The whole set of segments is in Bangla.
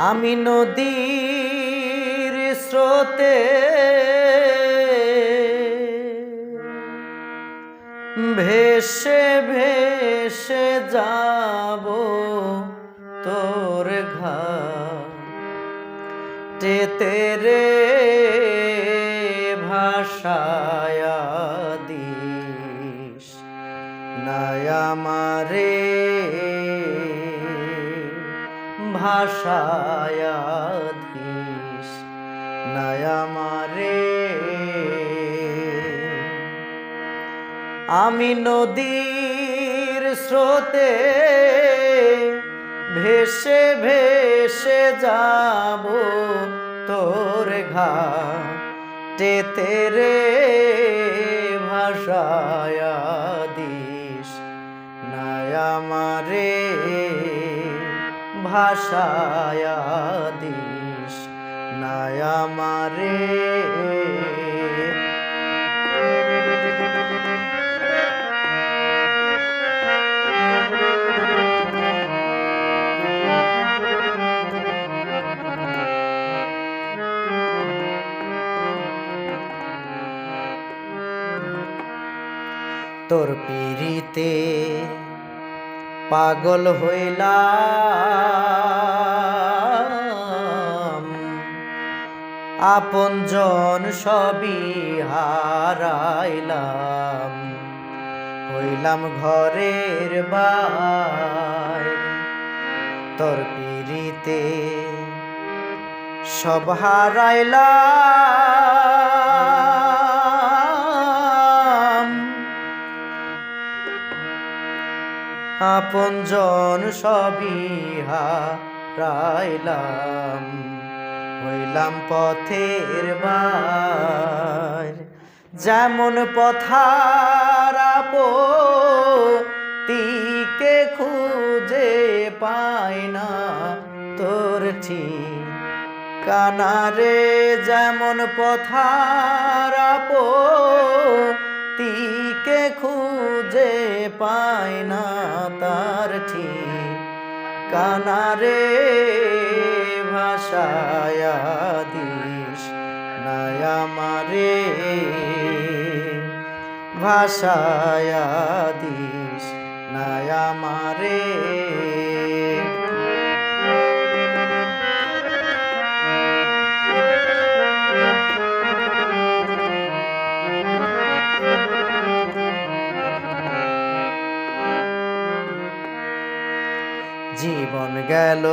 আমি নদীর স্রোতে ভেসে ভেসে যাব তোর ঘা তেরে ভাষায় দিস নায়া মারে ভাষায়া দিস নায়া মারে আমি নদীর স্রোতে ভেসে ভেসে যাব তোর ঘা টেতে রে। ভাষায়া দিস নায়া মারে ভাষায়া দিস নায়া মারে। তোর পিড়িতে পাগল হইলাম। আপন জন সবই হারাইলাম। হইলাম ঘরের বাই তোর পিড়িতে সব হারাইলাম। আপন জন সবই হারাইলাম। হইলাম পথের বার যেমন পথারাপ তিকে খুঁজে পায় না তোর ঠিক কানারে যেমন পথারাপ তিকে খুঁজে পায় না তার ঠিক কানারে ভাষায়াদিস দিস নায়া মারে ভাষায় দিস মারে গেল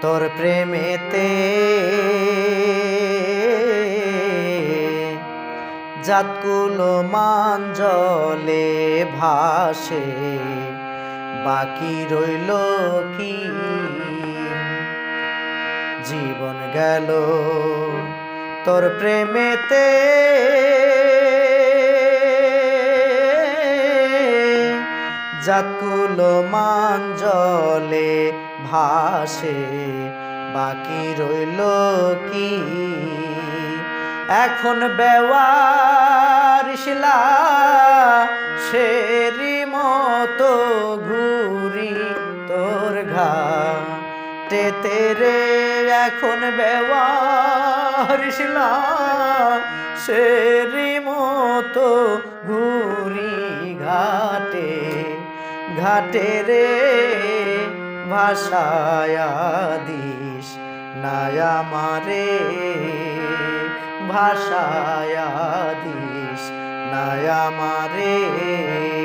তোর প্রেমেতে। জাতকুলো মান জলে ভাসে বাকি রইল কি? জীবন গেল তোর প্রেমেতে। জাতকুলো মান জলে ভাসে, বাকি রইল কি? এখন বেওয়ারিশলা সেরি মতো ঘুরি তোর ঘা। টেতে রে এখন বেওয়ারিশলা সেরি মতো ঘুরি ঘাটে ঘাটে রে ভাষায়া দিস নায়া মারে। ভাষায়া দিস নায়া মারে।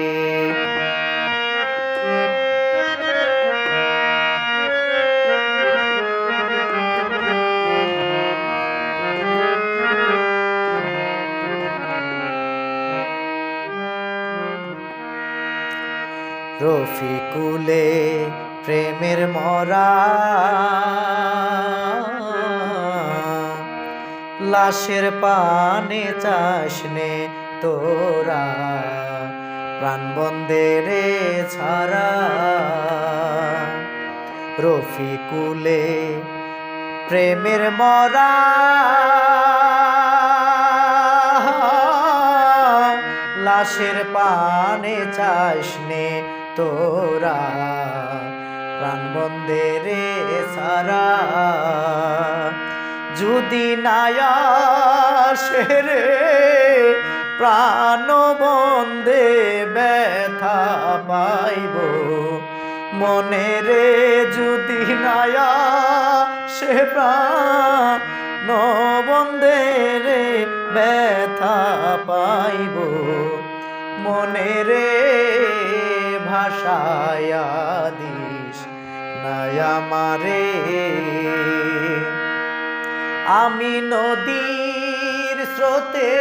রফিকুলে প্রেমের মরা। লাশের পানে চাষনে তোরা প্রাণবন্দে রে ছাড়া। রফিকুলে প্রেমের মরা। লাশের পানে চাষনে তোরা প্রাণ বন্দে রে সারা। যদি নায়াসে প্রাণ বন্দে ব্যথা পাইব। মনে রে যদি নায়া সে প্রাণ বন্দে রে ব্যথা পাইব। মনে রে ভাষায়া দিস নায়া মারে আমি নদীর স্রোতে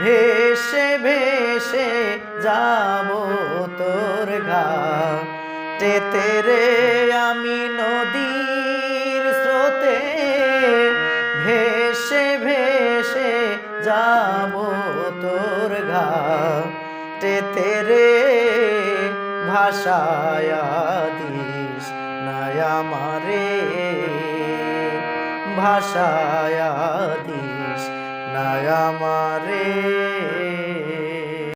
ভেসে ভেসে যাব তোর ঘা টেতে রে আমি নদীর ভাষায়া দিস নায়া মারে। ভাষায়াদিস নায়া মারে।